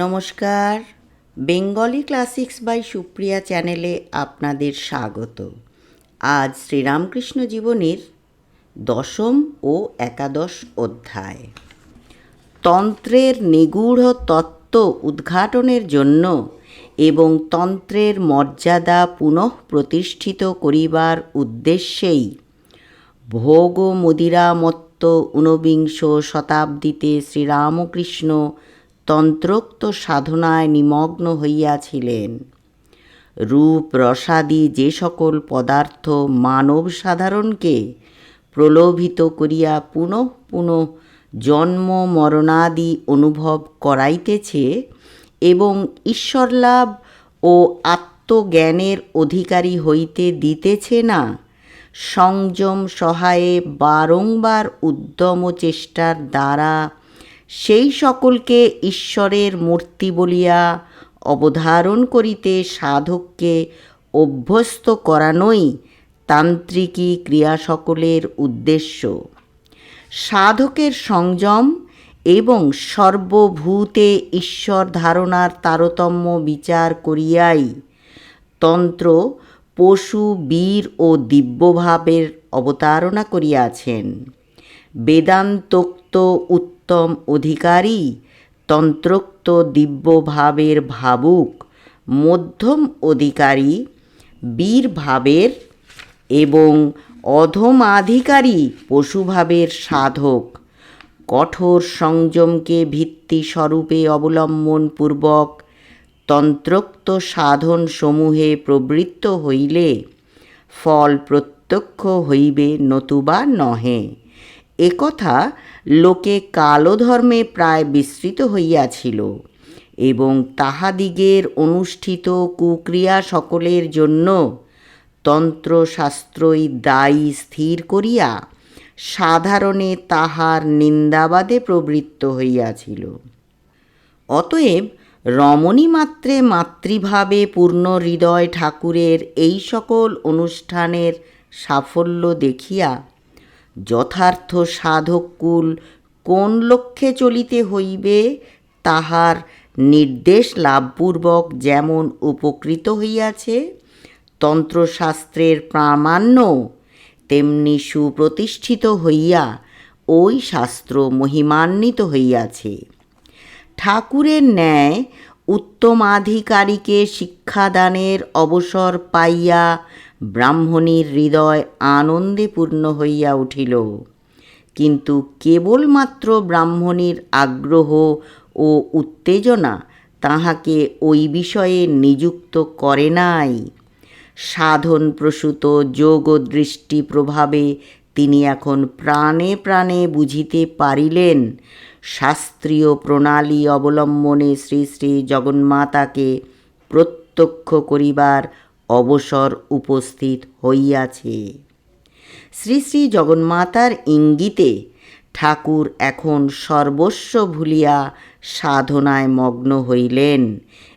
নমস্কার। Bengali classics by Supriya চ্যানেলে আপনাদের স্বাগত। আজ শ্রীরামকৃষ্ণ জীবনীর দশম ও একাদশ অধ্যায়। তন্ত্রের নিগূঢ় তত্ত্ব উদ্ঘাটনের জন্য এবং তন্ত্রের মর্যাদা পুনঃ প্রতিষ্ঠিত করিবার উদ্দেশ্যেই ভোগ মদিরামত্ত ঊনবিংশ শতাব্দীতে শ্রীরামকৃষ্ণ তন্ত্রোক্ত সাধনায় নিমগ্ন হইয়াছিলেন। রূপ রসাদি যে সকল পদার্থ মানব সাধারণকে প্রলোভিত করিয়া পুনঃ পুনঃ জন্ম মরণাদি অনুভব করাইতেছে এবং ঈশ্বরলাভ ও আত্মজ্ঞানের অধিকারী হইতে দিতেছে না, সংযম সহায়ে বারংবার উদ্যম চেষ্টার দ্বারা সেই সকলকে ঈশ্বরের মূর্তি বলিয়া অবধারণ করিতে সাধককে অভ্যস্ত করানোই তান্ত্রিকী ক্রিয়া সকলের উদ্দেশ্য। সাধকের সংযম এবং সর্বভূতে ঈশ্বর ধারণার তারতম্য বিচার করিয়াই তন্ত্র পশু, বীর ও দিব্যভাবের অবতারণা করিয়াছেন। বেদান্তোক্ত উত্তম অধিকারী, তন্ত্রোক্ত দিব্যভাবের ভাবুক, মধ্যম অধিকারী, বীরভাবের এবং অধমাধিকারী পশুভাবের সাধক। কঠোর সংযমকে ভিত্তি স্বরূপে অবলম্বনপূর্বক তন্ত্রোক্ত সাধন সমূহে প্রবৃত্ত হইলে ফল প্রত্যক্ষ হইবে নতুবা নহে। একথা লোকে কালো ধর্মে প্রায় বিস্তৃত হইয়াছিল এবং তাহাদিগের অনুষ্ঠিত কুক্রিয়া সকলের জন্য তন্ত্রশাস্ত্রই দায়ী স্থির করিয়া সাধারণে তাহার নিন্দাবাদে প্রবৃত্ত হইয়াছিল। অতএব রমণী মাত্রে মাতৃভাবে পূর্ণ হৃদয় ঠাকুরের এই সকল অনুষ্ঠানের সাফল্য দেখিয়া যথার্থ সাধককুল কোন লক্ষ্যে চলিতে হইবে, তাহার নির্দেশ লাভপূর্বক যেমন উপকৃত হইয়াছে, তন্ত্রশাস্ত্রের প্রামাণ্য তেমনি সুপ্রতিষ্ঠিত হইয়া ওই শাস্ত্র মহিমান্বিত হইয়াছে। ঠাকুরের ন্যায় উত্তমাধিকারীকে শিক্ষাদানের অবসর পাইয়া ব্রাহ্মণীর হৃদয় আনন্দে পূর্ণ হইয়া উঠিল। কিন্তু কেবলমাত্র ব্রাহ্মণীর আগ্রহ ও উত্তেজনা তাহাকে ওই বিষয়ে নিযুক্ত করে নাই। সাধন প্রসূত যোগ দৃষ্টি প্রভাবে তিনি এখন প্রাণে প্রাণে বুঝিতে পারিলেন শাস্ত্রীয় প্রণালী অবলম্বনে শ্রী শ্রী জগন্মাতাকে প্রত্যক্ষ করিবার অবসর উপস্থিত হইয়াছে। শ্রী শ্রী জগন্মাতার ইঙ্গিতে ঠাকুর এখন সর্বস্ব ভুলিয়া সাধনায় মগ্ন হইলেন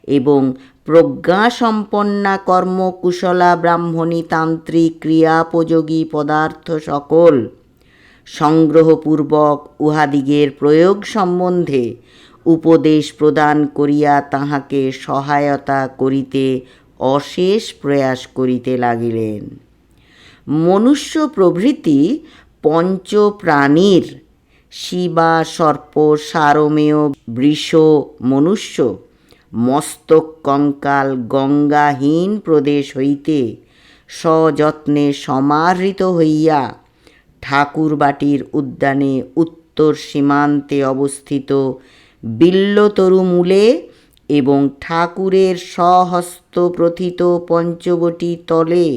এবং প্রজ্ঞাসম্পন্না কর্মকুশলা ব্রাহ্মণী তান্ত্রিক ক্রিয়াপযোগী পদার্থ সকল সংগ্রহপূর্বক উহাদিগের প্রয়োগ সম্বন্ধে উপদেশ প্রদান করিয়া তাহাকে সহায়তা করিতে অশেষ প্রয়াস করিতে লাগিলেন। মনুষ্য প্রভৃতি পঞ্চপ্রাণীর শিবা, সর্প, সারমেয়, বৃষ, মনুষ্য, মস্তক, কঙ্কাল, গঙ্গাহীন প্রদেশ হইতে সযত্নে সমাহৃত হইয়া ঠাকুরবাটির উদ্যানে উত্তর সীমান্তে অবস্থিত বিল্লতরুমূলে এবং ঠাকুরের স্বহস্ত প্রথিত পঞ্চবটি তলে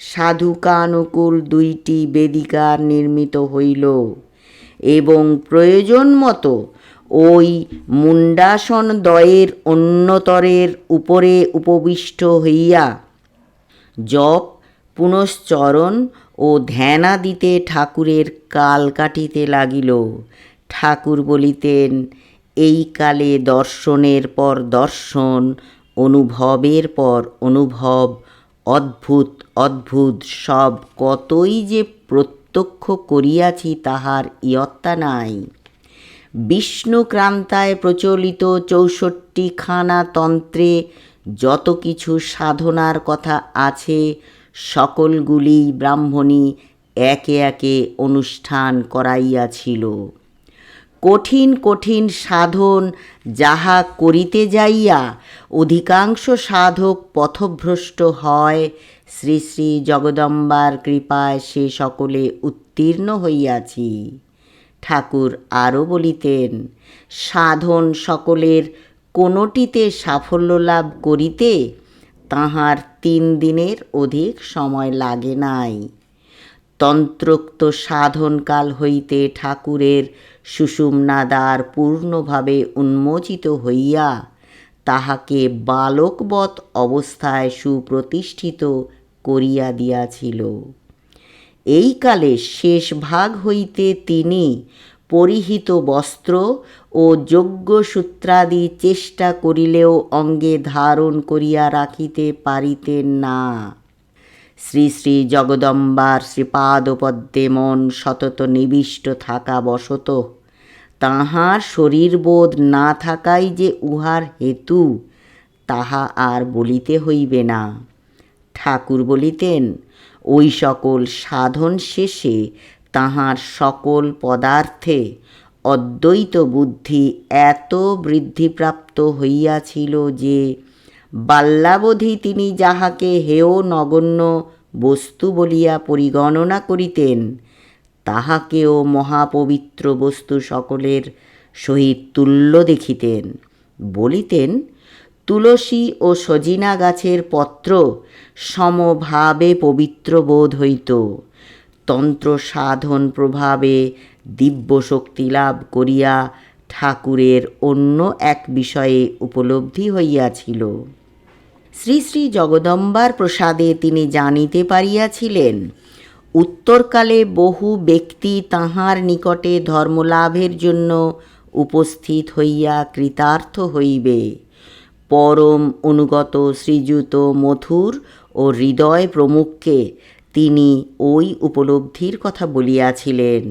সাধুকানুকূল দুইটি বেদিকা নির্মিত হইল এবং প্রয়োজন মতো ওই মুন্ডাসন দয়ের অন্যতরের উপরে উপবিষ্ট হইয়া জপ, পুনশ্চরণ ও ধ্যানাদিতে ঠাকুরের কাল কাটিতে লাগিল। ঠাকুর বলিতেন, এই কালে দর্শনের পর দর্শন, অনুভবের পর অনুভব, অদ্ভুত অদ্ভুত, সব কতই যে প্রত্যক্ষ করিয়াছি তাহার ইয়ত্তা নাই। বিষ্ণুক্রান্তায় প্রচলিত চৌষট্টি খানা তন্ত্রে যত কিছু সাধনার কথা আছে সকলগুলি ব্রাহ্মণী একে একে অনুষ্ঠান করাইয়াছিল। কঠিন কঠিন সাধন যাহা করিতে যাইয়া অধিকাংশ সাধক পথভ্রষ্ট হয়, শ্রী শ্রী জগদম্বার কৃপায় সে সকলে উত্তীর্ণ হইয়াছি। ঠাকুর আরও বলিতেন, সাধন সকলের কোনোটিতে সাফল্য লাভ করিতে তাহার তিন দিনের অধিক সময় লাগে নাই। তন্ত্রোক্ত সাধনকাল হইতে ঠাকুরের সুষুম্নাদ্বার পূর্ণভাবে উন্মোচিত হইয়া তাহাকে বালকবৎ অবস্থায় সুপ্রতিষ্ঠিত করিয়া দিয়াছিল। এই কালে শেষ ভাগ হইতে তিনি পরিহিত বস্ত্র ও যজ্ঞসূত্রাদি চেষ্টা করিলেও অঙ্গে ধারণ করিয়া রাখিতে পারিতেন না। শ্রী শ্রী জগদম্বার শ্রীপাদপদ্মে মন সতত নিবিষ্ট থাকা বশত তাহার শরীরবোধ না থাকাই যে উহার হেতু, তাহা আর বলিতে হইবে না। ঠাকুর বলিতেন, ওই সকল সাধন শেষে তাহার সকল পদার্থে অদ্বৈত বুদ্ধি এত বৃদ্ধিপ্রাপ্ত হইয়াছিল যে বাল্যাবধি তিনি যাহাকে হেয় নগণ্য বস্তু বলিয়া পরিগণনা করিতেন, তাহাকেও মহাপবিত্র বস্তু সকলের সহিত তুল্য দেখিতেন। বলিতেন, তুলসী ও সজিনা গাছের পত্র সমভাবে পবিত্র বোধ হইত। তন্ত্র সাধন প্রভাবে দিব্য শক্তি লাভ করিয়া ঠাকুরের অন্য এক বিষয়ে উপলব্ধি হইয়াছিল। শ্রী শ্রী জগদম্বার প্রসাদে তিনি জানিতে পারিয়াছিলেন, উত্তরকালে বহু ব্যক্তি তাহার নিকটে ধর্মলাভের জন্য উপস্থিত হইয়া কৃতার্থ হইবে। পরম অনুগত শ্রীযুত মথুর ও হৃদয় প্রমুখকে তিনি ওই উপলব্ধির কথা বলিয়াছিলেন।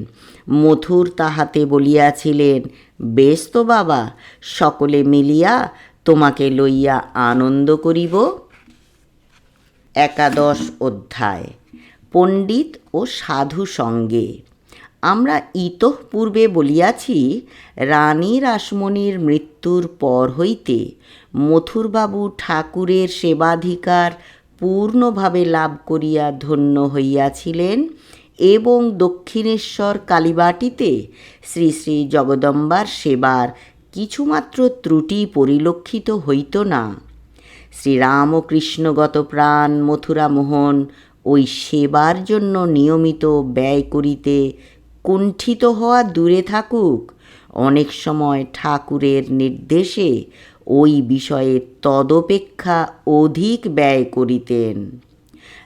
মথুর তাহাতে বলিয়াছিলেন, বেশ তো বাবা, সকলে মিলিয়া তোমাকে লইয়া আনন্দ করিব। একাদশ অধ্যায়, পণ্ডিত ও সাধু সঙ্গে। আমরা ইতঃপূর্বে বলিয়াছি, রানী রাসমণির মৃত্যুর পর হইতে মথুরবাবু ঠাকুরের সেবাধিকার পূর্ণভাবে লাভ করিয়া ধন্য হইয়াছিলেন এবং দক্ষিণেশ্বর কালীবাটিতে শ্রী শ্রী জগদম্বার সেবার কিছুমাত্র ত্রুটি পরিলক্ষিত হইত না। শ্রীরামকৃষ্ণগত প্রাণ মথুরামোহন ওই সেবার জন্য নিয়মিত ব্যয় করিতে কুণ্ঠিত হওয়া দূরে থাকুক, অনেক সময় ঠাকুরের নির্দেশে ওই বিষয়ে তদপেক্ষা অধিক ব্যয় করিতেন।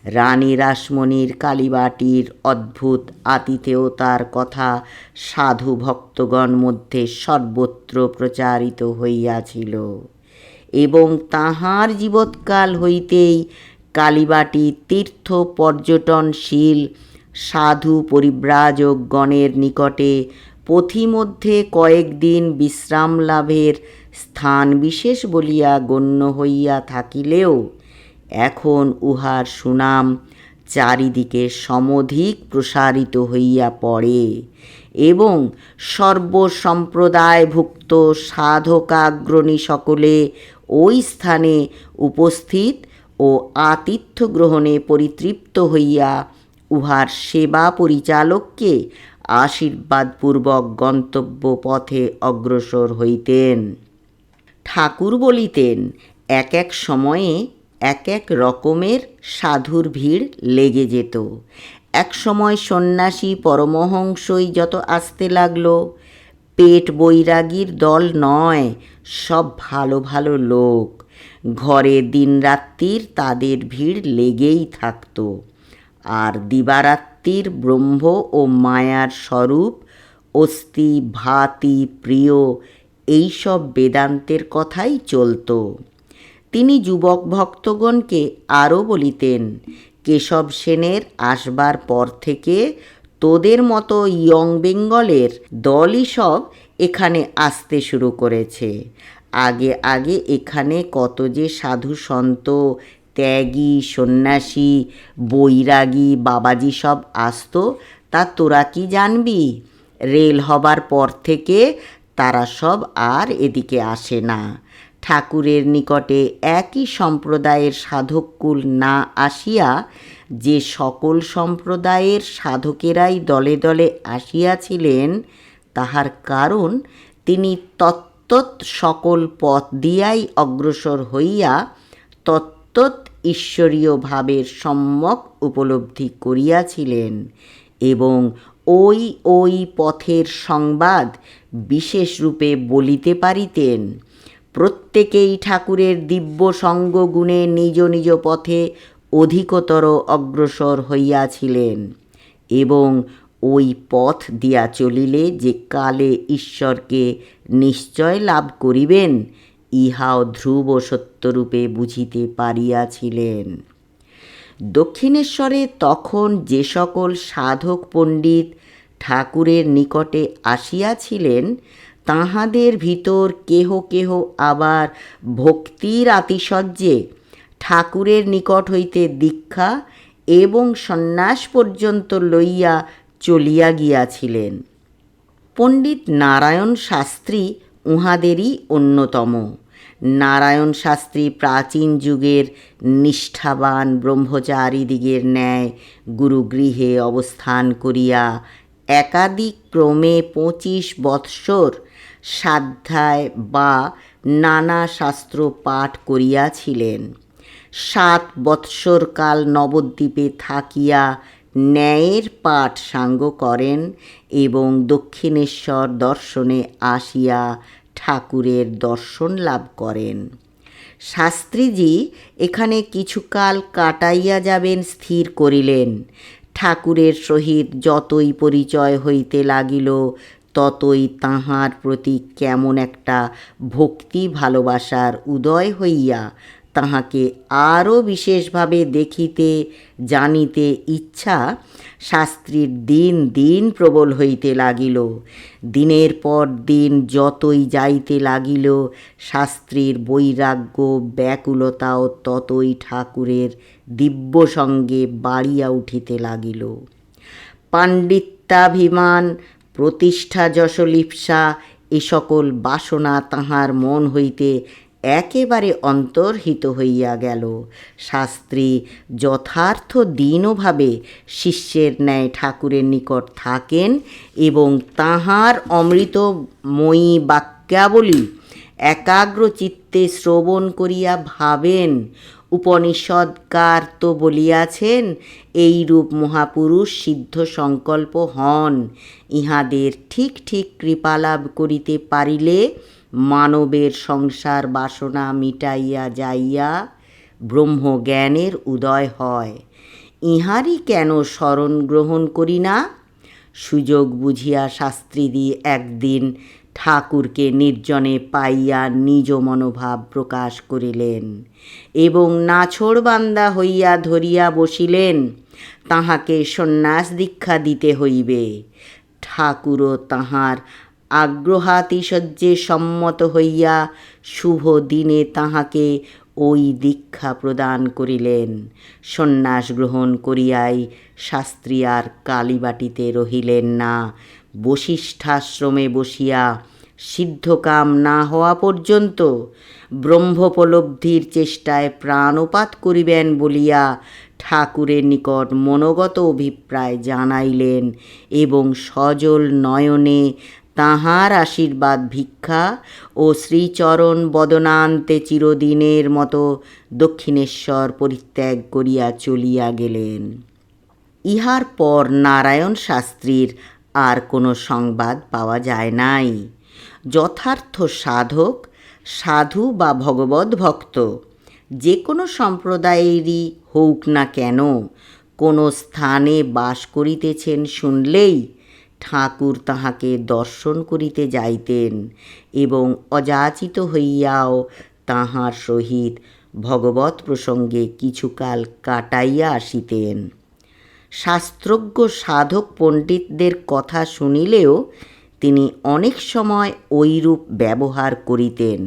রানী রাসমণির কালীবাটির অদ্ভুত আতিথেয়তার কথা সাধু ভক্তগণ মধ্যে সর্বত্র প্রচারিত হইয়াছিল এবং তাহার জীবৎকাল হইতেই কালীবাটি তীর্থ পর্যটনশীল সাধু পরিব্রাজকগণের নিকটে পথিমধ্যে কয়েকদিন বিশ্রাম লাভের স্থান বিশেষ বলিয়া গণ্য হইয়া থাকিলেও, এখন উহার সুনাম চারিদিকে সমধিক প্রসারিত হইয়া পড়ে এবং সর্বসম্প্রদায়ভুক্ত সাধকাগ্রণী সকলে ওই স্থানে উপস্থিত ও আতিথ্য গ্রহণে পরিতৃপ্ত হইয়া উহার সেবা পরিচালককে আশীর্বাদপূর্বক গন্তব্য পথে অগ্রসর হইতেন। ঠাকুর বলিতেন, এক এক সময়ে এক এক রকমের সাধুর ভিড় লেগে যেত। এক সময় সন্ন্যাসী পরমহংসই যত আসতে লাগল, পেট বৈরাগীর দল নয়, সব ভালো ভালো লোক। ঘরে দিনরাত্রির তাদের ভিড় লেগেই থাকত। আর দিবারাত্রির ব্রহ্ম ও মায়ার স্বরূপ অস্থি ভাতি প্রিয় এইসব বেদান্তের কথাই চলত। তিনি যুবক ভক্তগণকে আরও বলিতেন, কেশব সেনের আসবার পর থেকে তোদের মতো ইয়ং বেঙ্গলের দলই সব এখানে আসতে শুরু করেছে। আগে আগে এখানে কত যে সাধু সন্ত, ত্যাগী, সন্ন্যাসী, বৈরাগী, বাবাজি সব আসতো, তা তোরা কি জানবি? রেল হবার পর থেকে তারা সব আর এদিকে আসে না। ঠাকুরের নিকটে একই সম্প্রদায়ের সাধককুল না আসিয়া যে সকল সম্প্রদায়ের সাধকেরাই দলে দলে আসিয়াছিলেন, তাহার কারণ তিনি তত্ত্বত সকল পথ দিয়াই অগ্রসর হইয়া তত্ত্বত ঈশ্বরীয় ভাবের সম্যক উপলব্ধি করিয়াছিলেন এবং ওই ওই পথের সংবাদ বিশেষ রূপে বলিতে পারিতেন। প্রত্যেকেই ঠাকুরের দিব্য সঙ্গ গুণে নিজ নিজ পথে অধিকতর অগ্রসর হইয়াছিলেন এবং ওই পথ দিয়া চলিলে যে কালে ঈশ্বরকে নিশ্চয় লাভ করিবেন, ইহাও ধ্রুব সত্যরূপে বুঝিতে পারিয়াছিলেন। দক্ষিণেশ্বরে তখন যে সকল সাধক পণ্ডিত ঠাকুরের নিকটে আসিয়াছিলেন, তাহাদের ভিতর কেহ কেহ আবার ভক্তির আতিশয্যে ঠাকুরের নিকট হইতে দীক্ষা এবং সন্ন্যাস পর্যন্ত লইয়া চলিয়া গিয়াছিলেন। পণ্ডিত নারায়ণ শাস্ত্রী উহাদেরই অন্যতম। নারায়ণ শাস্ত্রী প্রাচীন যুগের নিষ্ঠাবান ব্রহ্মচারীদিগের ন্যায় গুরুগৃহে অবস্থান করিয়া একাধিক ক্রমে পঁচিশ বৎসর সাধ্যায় বা নানা শাস্ত্র পাঠ করিয়াছিলেন। সাত বৎসর কাল নবদ্বীপে থাকিয়া ন্যায়ের পাঠ সাঙ্গ করেন এবং দক্ষিণেশ্বর দর্শনে আসিয়া ঠাকুরের দর্শন লাভ করেন। শাস্ত্রীজি এখানে কিছুকাল কাটাইয়া যাবেন, স্থির করিলেন। ঠাকুরের সহিত যতই পরিচয় হইতে লাগিল, ততই তাহার প্রতি কেমন একটা ভক্তি ভালোবাসার উদয় হইয়া তাহাকে আরও বিশেষভাবে দেখিতে, জানিতে ইচ্ছা শাস্ত্রীর দিন দিন প্রবল হইতে লাগিল। দিনের পর দিন যতই যাইতে লাগিল, শাস্ত্রীর বৈরাগ্য, ব্যাকুলতাও ততই ঠাকুরের দিব্য সঙ্গে বাড়িয়া উঠিতে লাগিল। পাণ্ডিত্যাভিমান, প্রতিষ্ঠা যশলিপ্সা, এ সকল বাসনা তাহার মন হইতে একেবারে অন্তর্হিত হইয়া গেল। শাস্ত্রী যথার্থ দীনভাবে শিষ্যের ন্যায় ঠাকুরের নিকট থাকেন এবং তাহার অমৃতময়ী বাক্যাবলী একাগ্র চিত্তে শ্রবণ করিয়া ভাবেন উপনিষদকার তো বলিয়াছেন, এইরূপ মহাপুরুষ সিদ্ধ সংকল্প হন। ইহাদের ঠিক ঠিক কৃপালাভ করিতে পারিলে মানবের সংসার বাসনা মিটাইয়া যাইয়া ব্রহ্মজ্ঞানের উদয় হয়। ইহারই কেন স্মরণ গ্রহণ করি না? সুযোগ বুঝিয়া শাস্ত্রীদি একদিন ঠাকুরকে নির্জনে পাইয়া নিজ মনোভাব প্রকাশ করিলেন এবং নাছোড়বান্দা হইয়া ধরিয়া বসিলেন। তাহাকে সন্ন্যাস দীক্ষা দিতে হইবে। ঠাকুরও তাহার আগ্রহাতিশয্যে সম্মত হইয়া শুভ দিনে তাহাকে ওই দীক্ষা প্রদান করিলেন। সন্ন্যাস গ্রহণ করিয়াই শাস্ত্রী আর কালীবাটিতে রহিলেন না। বশিষ্ঠাশ্রমে বসিয়া সিদ্ধকাম না হওয়া পর্যন্ত ব্রহ্মোপলব্ধির চেষ্টায় প্রাণপাত করিবেন বলিয়া ঠাকুরের নিকট মনোগত অভিপ্রায় জানাইলেন এবং সজল নয়নে তাহার আশীর্বাদ ভিক্ষা ও শ্রীচরণ বদনান্তে চিরদিনের মতো দক্ষিণেশ্বর পরিত্যাগ করিয়া চলিয়া গেলেন। ইহার পর নারায়ণ শাস্ত্রীর আর কোনো সংবাদ পাওয়া যায় নাই। যথার্থ সাধক, সাধু বা ভগবত ভক্ত, যে কোনো সম্প্রদায়েরই হোক না কেন, কোনো স্থানে বাস করিতেছেন শুনলেই ঠাকুর তাহাকে দর্শন করিতে যাইতেন এবং অযাচিত হইয়াও তাহার সহিত ভগবত প্রসঙ্গে কিছুকাল কাটাইয়া আসিতেন। শাস্ত্রজ্ঞ সাধক পণ্ডিতদের কথা শুনিলেও তিনি অনেক সময় ঐরূপ ব্যবহার করিতেন।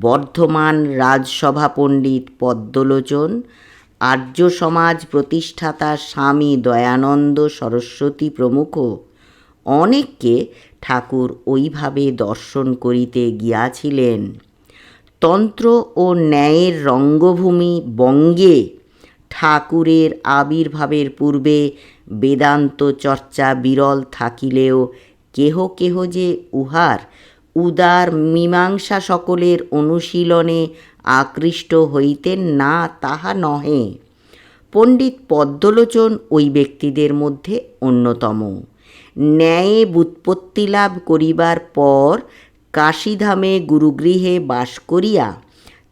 বর্ধমান রাজসভা পণ্ডিত পদ্মলোচন, আর্য সমাজ প্রতিষ্ঠাতা স্বামী দয়ানন্দ সরস্বতী প্রমুখ অনেককে ঠাকুর ওইভাবে দর্শন করিতে গিয়াছিলেন। তন্ত্র ও ন্যায়ের রঙ্গভূমি বঙ্গে ঠাকুরের আবির্ভাবের পূর্বে বেদান্ত চর্চা বিরল থাকিলেও কেহ কেহ যে উহার উদার মীমাংসা সকলের অনুশীলনে আকৃষ্ট হইতেন না তাহা নহে। পণ্ডিত পদ্মলোচন ওই ব্যক্তিদের মধ্যে অন্যতম। ন্যায়ে বুৎপত্তি লাভ করিবার পর কাশীধামে গুরুগৃহে বাস করিয়া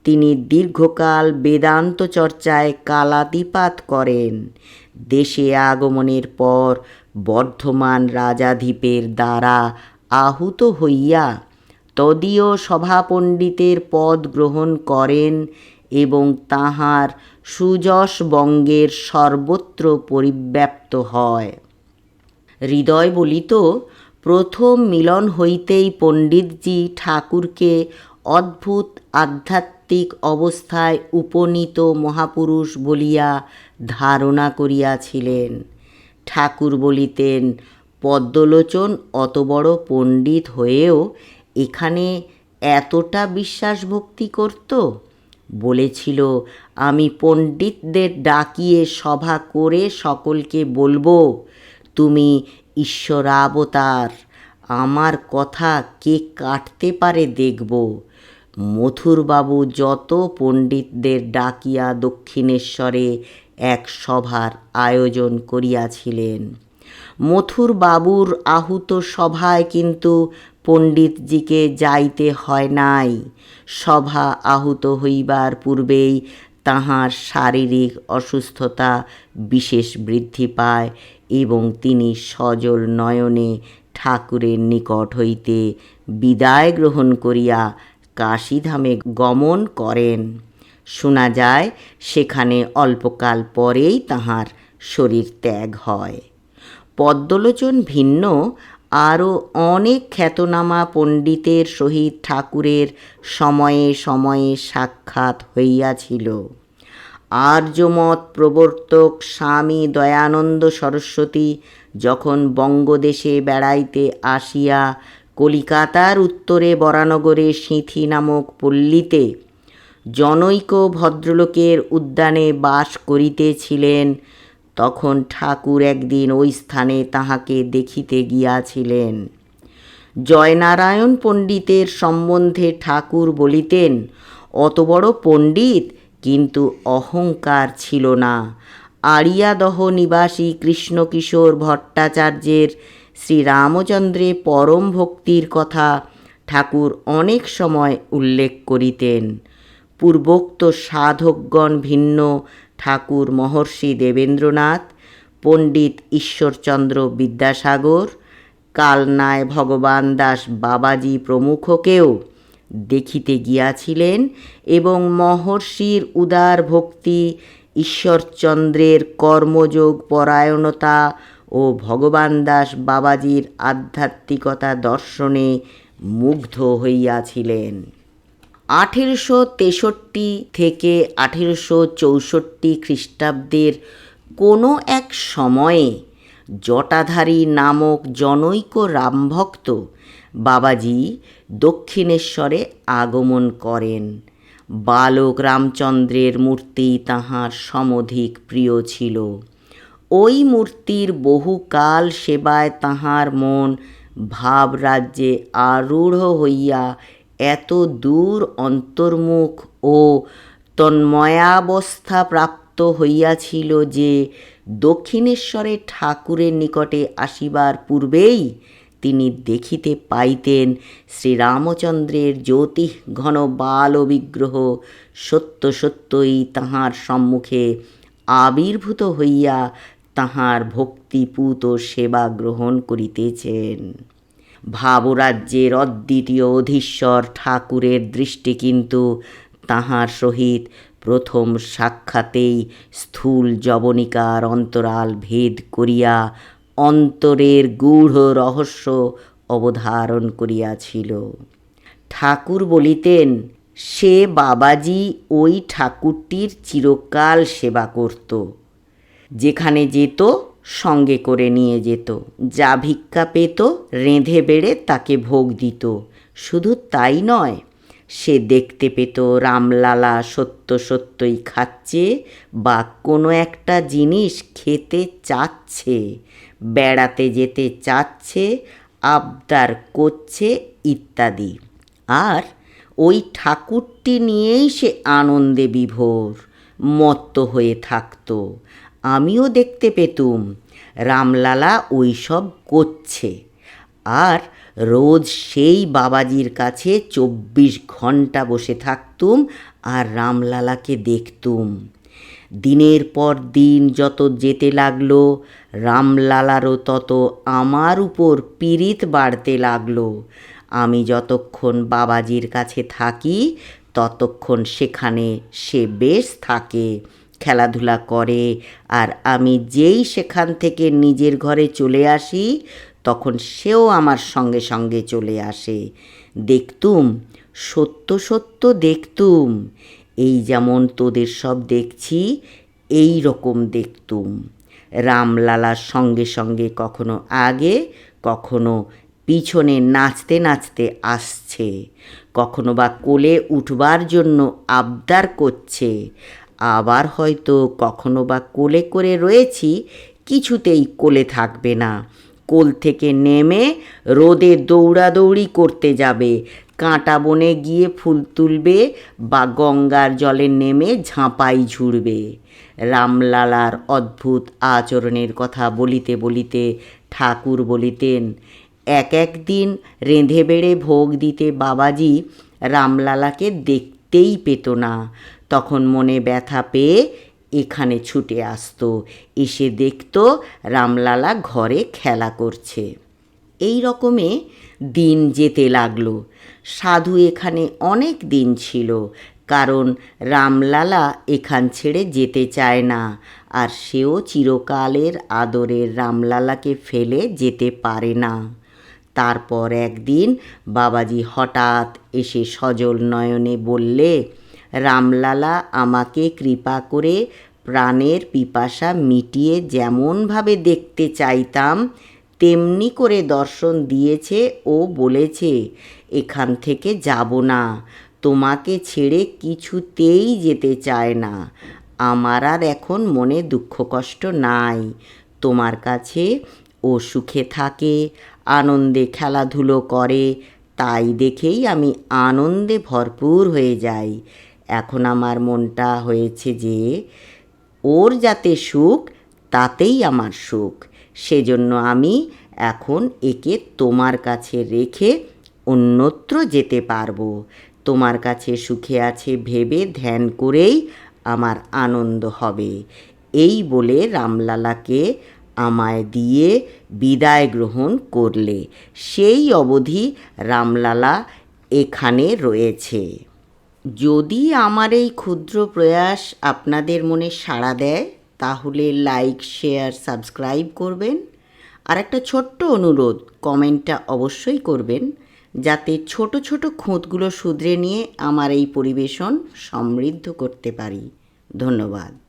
তিনি দীর্ঘকাল বেদান্ত চর্চায় কালাতিপাত করেন। দেশে আগমনের পর বর্ধমান রাজাধিপের দ্বারা আহুত হইয়া তদীয় সভাপণ্ডিতের পদ গ্রহণ করেন এবং তাহার সুযশ বঙ্গের সর্বত্র পরিব্যাপ্ত হয়। হৃদয় বলিত প্রথম মিলন হইতেই পণ্ডিতজি ঠাকুরকে অদ্ভুত আধ্যাত্মিক অবস্থায় উপনীত মহাপুরুষ বলিয়া ধারণা করিয়াছিলেন। ঠাকুর বলিতেন, পদ্মলোচন অত বড় পণ্ডিত হয়েও এখানে এতটা বিশ্বাস ভক্তি করত? বলেছিল, আমি পণ্ডিতদের ডাকিয়ে সভা করে সকলকে বলব, তুমি ঈশ্বরাবতার আমার কথা কে কাটতে পারে দেখব। মথুরবাবু যত পণ্ডিতদের ডাকিয়া দক্ষিণেশ্বরে এক সভার আয়োজন করিয়াছিলেন। মথুরবাবুর আহুত সভায় কিন্তু পণ্ডিতজিকে যাইতে হয় নাই। সভা আহুত হইবার পূর্বেই তাহার শারীরিক অসুস্থতা বিশেষ বৃদ্ধি পায় এবং তিনি সজল নয়নে ঠাকুরের নিকট হইতে বিদায় গ্রহণ করিয়া কাশীধামে গমন করেন। শোনা যায়, সেখানে অল্পকাল পরেই তাহার শরীর ত্যাগ হয়। পদ্মলোচন ভিন্ন, আরও অনেক খ্যাতনামা পণ্ডিতের সহিত ঠাকুরের সময়ে সময়ে সাক্ষাৎ হইয়াছিল। আর্যমত প্রবর্তক স্বামী দয়ানন্দ সরস্বতী যখন বঙ্গদেশে বেড়াইতে আসিয়া কলিকাতার উত্তরে বরানগরে সিঁথি নামক পল্লীতে জনৈক ভদ্রলোকের উদ্যানে বাস করিতেছিলেন, তখন ঠাকুর একদিন ওই স্থানে তাহাকে দেখিতে গিয়াছিলেন। জয়নারায়ণ পণ্ডিতের সম্বন্ধে ঠাকুর বলিতেন, অত বড় পণ্ডিত, কিন্তু অহংকার ছিল না। আড়িয়াদহ নিবাসী কৃষ্ণকিশোর ভট্টাচার্যের শ্রীরামচন্দ্রে পরম ভক্তির কথা ঠাকুর অনেক সময় উল্লেখ করিতেন। পূর্বোক্ত সাধকগণ ভিন্ন ঠাকুর মহর্ষি দেবেন্দ্রনাথ, পণ্ডিত ঈশ্বরচন্দ্র বিদ্যাসাগর, কালনায় ভগবান দাস বাবাজি প্রমুখকেও দেখিতে গিয়াছিলেন এবং মহর্ষির উদার ভক্তি, ঈশ্বরচন্দ্রের কর্মযোগ, পরায়ণতা ও ভগবান দাস বাবাজির আধ্যাত্মিকতা দর্শনে মুগ্ধ হইয়াছিলেন। আঠেরোশো তেষট্টি থেকে আঠেরোশো চৌষট্টি খ্রিস্টাব্দের কোনো এক সময়ে জটাধারী নামক জনৈক রামভক্ত বাবাজি দক্ষিণেশ্বরে আগমন করেন। বালক রামচন্দ্রের মূর্তি তাহার সমধিক প্রিয় ছিল। ওই মূর্তির বহুকাল সেবায় তাহার মন ভাবরাজ্যে আরূঢ় হইয়া এত দূর অন্তর্মুখ ও তন্ময়াবস্থা প্রাপ্ত হইয়াছিল যে দক্ষিণেশ্বরে ঠাকুরের নিকটে আসিবার পূর্বেই তিনি দেখিতে পাইতেন শ্রীরামচন্দ্রের জ্যোতি ঘন বাল বিগ্রহ সত্য সত্যই তাহার সম্মুখে আবির্ভূত হইয়া তাহার ভক্তিপূত সেবা গ্রহণ করিতেছেন। ভাবরাজ্যের অদ্বিতীয় অধীশ্বর ঠাকুরের দৃষ্টি কিন্তু তাহার সহিত প্রথম সাক্ষাতেই স্থূল যবনিকার অন্তরাল ভেদ করিয়া অন্তরের গূঢ় রহস্য অবধারণ করিয়াছিল। ঠাকুর বলিতেন, সে বাবাজি ওই ঠাকুরটির চিরকাল সেবা করত। যেখানে যেত, সঙ্গে করে নিয়ে যেত। যা ভিক্ষা পেত, রেঁধে বেড়ে তাকে ভোগ দিত। শুধু তাই নয়, সে দেখতে পেত রামলালা সত্য সত্যই খাচ্ছে বা কোনো একটা জিনিস খেতে চাচ্ছে, বেড়াতে যেতে চাচ্ছে, আবদার করছে ইত্যাদি। আর ওই ঠাকুরটি নিয়েই সে আনন্দে বিভোর, মত্ত হয়ে থাকতো। আমিও দেখতে পেতুম। রামলালা ওই সব করছে। আর রোজ সেই বাবাজির কাছে চব্বিশ ঘণ্টা বসে থাকতুম আর রামলালাকে দেখতুম। দিনের পর দিন যত যেতে লাগল, রামলালারও তত আমার উপর পীড়িত বাড়তে লাগল। আমি যতক্ষণ বাবাজির কাছে থাকি, ততক্ষণ সেখানে সে বেশ থাকে। খেলাধুলা করে। আর আমি যেই সেখান থেকে নিজের ঘরে চলে আসি, তখন সেও আমার সঙ্গে সঙ্গে চলে আসে। দেখতুম, সত্য সত্য দেখতুম, এই যেমন তোদের সব দেখছি, এই রকম দেখতুম। রামলালার সঙ্গে সঙ্গে কখনো আগে, কখনো পিছনে নাচতে নাচতে আসছে। কখনো বা কোলে উঠবার জন্য আবদার করছে। আবার হয়তো কখনো বা কোলে করে রয়েছি, কিছুতেই কোলে থাকবে না। কোল থেকে নেমে রোদে দৌড়াদৌড়ি করতে যাবে। কাঁটা বনে গিয়ে ফুল তুলবে বা গঙ্গার জলে নেমে ঝাঁপাই ঝুড়বে। রামলালার অদ্ভুত আচরণের কথা বলিতে বলিতে ঠাকুর বলিতেন, এক এক দিন রেঁধে বেড়ে ভোগ দিতে বাবাজি রামলালাকে দেখতেই পেত না। তখন মনে ব্যথা পেয়ে এখানে ছুটে আসতো। এসে দেখত রামলালা ঘরে খেলা করছে। এই রকমে দিন যেতে লাগল। সাধু এখানে অনেক দিন ছিল, কারণ রামলালা এখান ছেড়ে যেতে চায় না, আর সেও চিরকালের আদরের রামলালাকে ফেলে যেতে পারে না। তারপর একদিন বাবাজি হঠাৎ এসে সজল নয়নে বললে রামলালা, আমাকে কৃপা করে প্রাণের পিপাসা মিটিয়ে যেমনভাবে দেখতে চাইতাম, তেমনি করে দর্শন দিয়েছে ও বলেছে, এখান থেকে যাব না। তোমাকে ছেড়ে কিছুতেই যেতে চায় না। আমার আর এখন মনে দুঃখ কষ্ট নাই। তোমার কাছে ও সুখে থাকে, আনন্দে খেলাধুলো করে। তাই দেখেই আমি আনন্দে ভরপুর হয়ে যাই। এখন আমার মনটা হয়েছে যে, ওর যাতে সুখ, তাতেই আমার সুখ। সেজন্য আমি এখন একে তোমার কাছে রেখে অন্যত্র যেতে পারব। তোমার কাছে সুখে আছে ভেবে ধ্যান করেই আমার আনন্দ হবে। এই বলে রামলালাকে আমায় দিয়ে বিদায় গ্রহণ করলে। সেই অবধি রামলালা এখানে রয়েছে। যদি আমার এই ক্ষুদ্র প্রয়াস আপনাদের মনে সাড়া দেয়, তাহলে লাইক শেয়ার সাবস্ক্রাইব করবেন। আর একটা ছোট্ট অনুরোধ, কমেন্টটা অবশ্যই করবেন, যাতে ছোট ছোট খুঁতগুলো শুধরে নিয়ে আমার এই পরিবেশন সমৃদ্ধ করতে পারি। ধন্যবাদ।